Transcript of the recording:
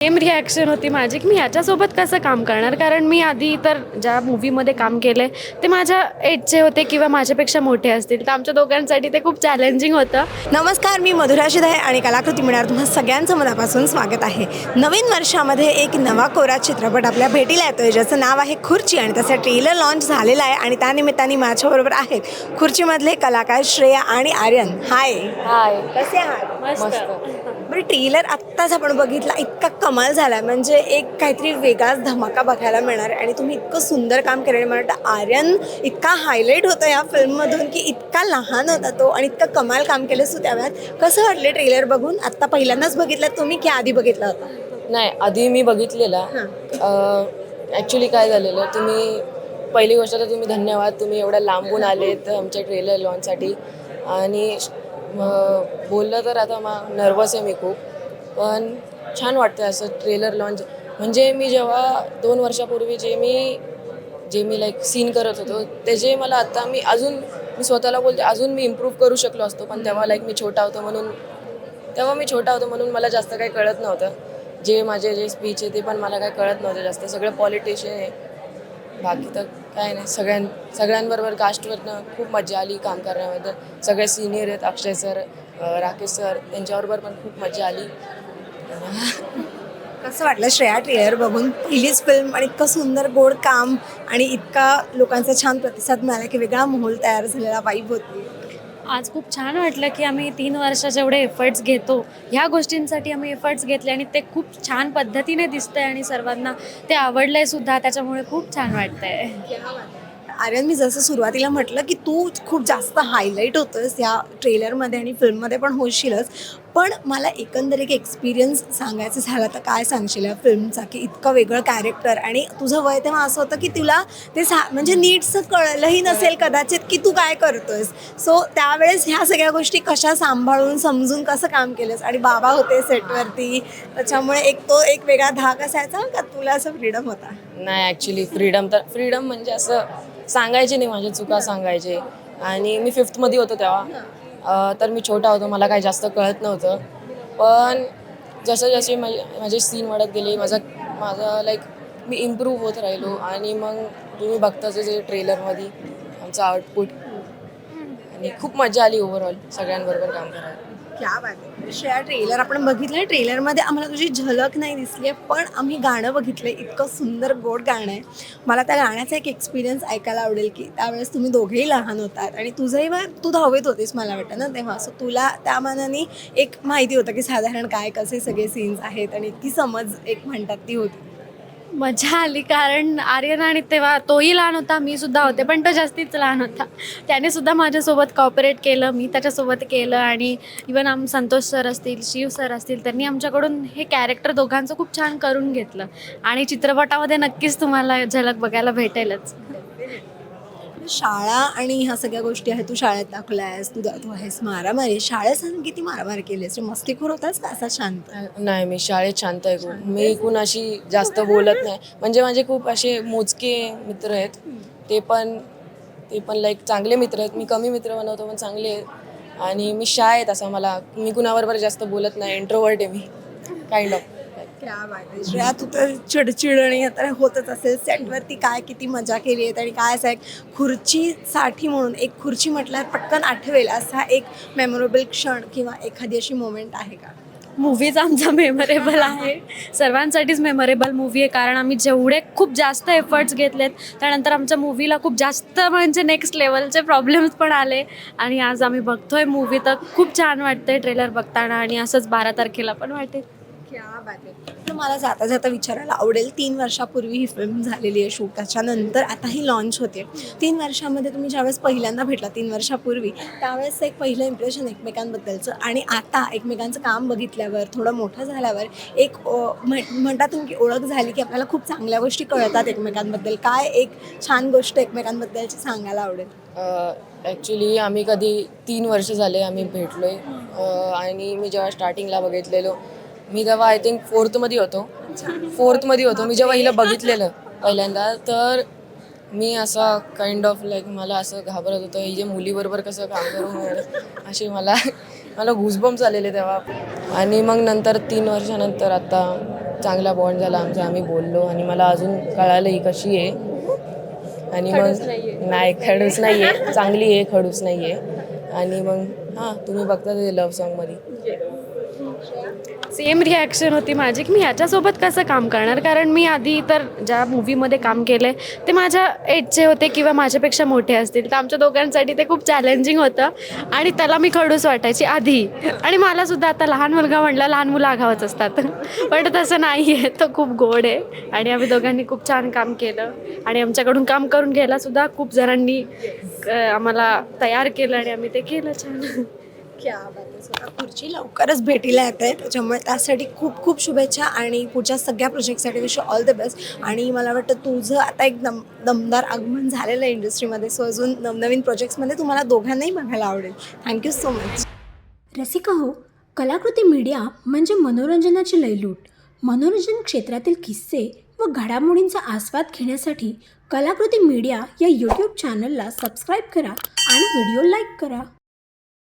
Same reaction होती माझी की मी ह्याच्यासोबत कसं काम करणार? कारण मी आधी तर ज्या मूवीमध्ये काम केलं आहे ते माझ्या एजचे होते किंवा माझ्यापेक्षा मोठे असतील. तर आमच्या दोघांसाठी ते खूप चॅलेंजिंग होतं. नमस्कार मी मधुरा शिधाय आणि कलाकृती मिळणार तुम्हा सगळ्यांचं मनापासून स्वागत आहे. नवीन वर्षामध्ये एक नवा कोरा चित्रपट आपल्या भेटीला येतोय ज्याचं नाव आहे खुर्ची आणि त्याचा ट्रेलर लॉन्च झालेला आहे आणि त्यानिमित्ताने माझ्याबरोबर आहेत खुर्चीमधले कलाकार श्रेया आणि आर्यन. हाय हाय कसे आहात? मस्त. बरं ट्रेलर आत्ताच आपण बघितला इतका कमाल झाला म्हणजे एक काहीतरी वेगळाच धमाका बघायला मिळणार आहे आणि तुम्ही इतकं सुंदर काम केलं. मला वाटतं आर्यन इतका हायलाईट होतं या फिल्ममधून की इतका लहान होता तो आणि इतकं कमाल काम केलं सो त्या वेळात कसं वाटलं ट्रेलर बघून? आत्ता पहिल्यांदाच बघितलं तुम्ही की आधी बघितला होता? नाही आधी मी बघितलेला. ॲक्च्युली काय झालेलं तुम्ही पहिली गोष्ट तर तुम्ही धन्यवाद तुम्ही एवढ्या लांबून आलेत आमच्या ट्रेलर लॉन्चसाठी आणि बोललं तर आता मा नर्वस आहे मी खूप. पण छान वाटतं असं ट्रेलर लॉन्च म्हणजे मी जेव्हा दोन वर्षापूर्वी जे मी जे मी लाईक सीन करत होतो त्याचे मला आता मी अजून मी स्वतःला बोलते अजून मी इम्प्रूव्ह करू शकलो असतो. पण तेव्हा लाईक मी छोटा होतो म्हणून तेव्हा मी छोटा होतो म्हणून मला जास्त काही कळत नव्हतं. जे माझे जे स्पीच आहे ते पण मला काही कळत नव्हतं जास्त. सगळं पॉलिटिशियन आहे. बाकी तर काय नाही सगळ्यां सगळ्यांबरोबर कास्टवरनं खूप मजा आली काम करण्याबद्दल. सगळे सिनियर आहेत अक्षय सर राकेश सर त्यांच्याबरोबर पण खूप मजा आली. कसं वाटलं श्रेया ट्रेलर बघून? पहिलीच फिल्म आणि इतकं सुंदर गोड काम आणि इतका लोकांचा छान प्रतिसाद मिळाला की वेगळा माहोल तयार झालेला वाईब होती. आज खूप छान वाटलं की आम्ही तीन वर्षा जेवढे एफर्ट्स घेतो ह्या गोष्टींसाठी आम्ही एफर्ट्स घेतले आणि ते खूप छान पद्धतीने दिसतंय आणि सर्वांना ते आवडलंय सुद्धा त्याच्यामुळे खूप छान वाटतंय. आर्यन मी जसं सुरुवातीला म्हटलं की तू खूप जास्त हायलाईट होतोस या ट्रेलरमध्ये आणि फिल्ममध्ये पण होशीलच. पण मला एकंदर एक एक्सपिरियन्स सांगायचं झालं तर काय सांगशील या फिल्मचा की इतकं वेगळं कॅरेक्टर आणि तुझं वय तेव्हा असं होतं की तुला ते सा म्हणजे नीटचं कळलंही नसेल कदाचित की तू काय करतोयस. सो त्यावेळेस ह्या सगळ्या गोष्टी कशा सांभाळून समजून कसं काम केलंस? आणि बाबा होते सेटवरती त्याच्यामुळे एक तो एक वेगळा धाक असायचा का तुला असं फ्रीडम होता? नाही ॲक्च्युली फ्रीडम तर फ्रीडम म्हणजे असं सांगायचे नाही माझ्या चुका सांगायचे. आणि मी फिफ्थमध्ये होतो तेव्हा. तर मी छोटा होतो मला काही जास्त कळत नव्हतं. पण जसं जसे माझे माझे सीन वाढत गेले माझा माझा लाईक मी इम्प्रूव्ह होत राहिलो आणि मग तुम्ही बघताच जे ट्रेलरमध्ये आमचं आउटपुट आणि खूप मजा आली ओव्हरऑल सगळ्यांबरोबर काम करायला. क्या बात आहे. श्रेया ट्रेलर आपण बघितलं ट्रेलरमध्ये आम्हाला तुझी झलक नाही दिसली आहे पण आम्ही गाणं बघितलं इतकं सुंदर गोड गाणं आहे. मला त्या गाण्याचा एक एक्सपिरियन्स ऐकायला आवडेल की त्यावेळेस तुम्ही दोघेही लहान होतात आणि तुझंही मग तू दहावीत होतीस मला वाटतं ना तेव्हा. सो तुला त्या मानाने एक माहिती होतं की साधारण काय कसे सगळे सीन्स आहेत आणि इतकी समज एक म्हणतात ती होती. मजा आली कारण आर्यन आणि तेव्हा तोही लहान होता मी सुद्धा होते पण तो जास्तीच लहान होता. त्याने सुद्धा माझ्यासोबत कॉपरेट केलं मी त्याच्यासोबत केलं आणि इवन आम संतोष सर असतील शिव सर असतील त्यांनी आमच्याकडून हे कॅरेक्टर दोघांचं खूप छान करून घेतलं. आणि चित्रपटामध्ये नक्कीच तुम्हाला झलक बघायला भेटेलच. शाळा आणि ह्या सगळ्या गोष्टी आहेत तू शाळेत दाखला आहेस तू तू आहेस मारामारी शाळेत किती मारामारी केली आहेस मस्तीखोर होतास का? असा शांत. नाही मी शाळेत शांत आहे खूप मी कुणाशी जास्त बोलत नाही. म्हणजे माझे खूप असे मोजके मित्र आहेत. ते पण ते पण लाईक चांगले मित्र आहेत. मी कमी मित्र बनवतो पण चांगले आहेत. आणि मी शाळेत आहेत असं मला मी कुणाबरोबर जास्त बोलत नाही. इंट्रोवर्ट आहे मी. काइंड ऑफ क्या बात आहे श्रेया तू तर चिडचिड आणि आता होतच असेल. सेटवरती काय किती मजा केली आहे आणि काय असं एक खुर्चीसाठी म्हणून एक खुर्ची म्हटल्यावर पटकन आठवेल असा एक मेमोरेबल क्षण किंवा एखादी अशी मोमेंट आहे का? मूवीज आमचा मेमोरेबल आहे. सर्वांसाठीच मेमोरेबल मूवी आहे कारण आम्ही जेवढे खूप जास्त एफर्ट्स घेतलेत त्यानंतर आमच्या मूवीला खूप जास्त म्हणजे नेक्स्ट लेवलचे प्रॉब्लेम्स पण आले. आणि आज आम्ही बघतोय मूवी तर खूप छान वाटतंय. ट्रेलर बघताना आणि असंच बारा तारखेला पण वाटेल. क्या बात आहे तर मला जाता जाता विचारायला आवडेल तीन वर्षापूर्वी ही फिल्म झालेली आहे शूट त्याच्यानंतर आता ही लॉन्च होते तीन वर्षामध्ये तुम्ही ज्यावेळेस पहिल्यांदा भेटला तीन वर्षापूर्वी त्यावेळेस एक पहिलं इम्प्रेशन एकमेकांबद्दलचं आणि आता एकमेकांचं काम बघितल्यावर थोडं मोठं झाल्यावर एक म्हणतात तुम्ही की ओळख झाली की आपल्याला खूप चांगल्या गोष्टी कळतात एकमेकांबद्दल. काय एक छान गोष्ट एकमेकांबद्दलची सांगायला आवडेल? ॲक्च्युली आम्ही कधी तीन वर्ष झाले आम्ही भेटलो आहे आणि मी जेव्हा स्टार्टिंगला बघितलेलो मी तेव्हा आय थिंक फोर्थमध्ये होतो. फोर्थमध्ये होतो. मी जेव्हा हिला बघितलेलं पहिल्यांदा तर मी असा काइंड ऑफ लाईक मला असं घाबरत होतं. ही जे मुलीबरोबर कसं काम करून असे मला मला घुसबम झालेले तेव्हा. आणि मग नंतर तीन वर्षानंतर आता चांगला बॉन्ड झाला आमचा. आम्ही बोललो आणि मला अजून कळालं ही कशी आहे. आणि मग नाही खडूस नाही आहे चांगली आहे खडूस नाही आहे आणि मग हां तुम्ही बघता ते लव्ह सॉन्गमध्ये सेम रिॲक्शन होती माझी की मी ह्याच्यासोबत कसं काम करणार? कारण मी आधी तर ज्या मूवीमध्ये काम केलं आहे ते माझ्या एजचे होते किंवा माझ्यापेक्षा मोठे असतील. तर आमच्या दोघांसाठी ते खूप चॅलेंजिंग होतं आणि त्याला मी खडूस वाटायची आधी. आणि मलासुद्धा आता लहान मुलगा म्हणला लहान मुलं आघावच असतात. पण तसं नाही आहे तो खूप गोड आहे आणि आम्ही दोघांनी खूप छान काम केलं. आणि आमच्याकडून काम करून घ्यायलासुद्धा खूप जणांनी आम्हाला तयार केलं आणि आम्ही ते केलं छान. क्या पुढची खुर्ची लवकरच भेटीला येत आहे. त्याच्यामुळे त्यासाठी खूप खूप शुभेच्छा आणि पुढच्या सगळ्या प्रोजेक्टसाठी विश ऑल द बेस्ट आणि मला वाटतं तुझं आता एक दम दमदार आगमन झालेलं आहे इंडस्ट्रीमध्ये सो अजून नवनवीन प्रोजेक्ट्समध्ये तुम्हाला दोघांनाही बघायला आवडेल. थँक्यू सो मच रसिका हो कलाकृती मीडिया म्हणजे मनोरंजनाची लयलूट. मनोरंजन क्षेत्रातील किस्से व घडामोडींचा आस्वाद घेण्यासाठी कलाकृती मीडिया या यूट्यूब चॅनलला सबस्क्राईब करा आणि व्हिडिओ लाईक करा.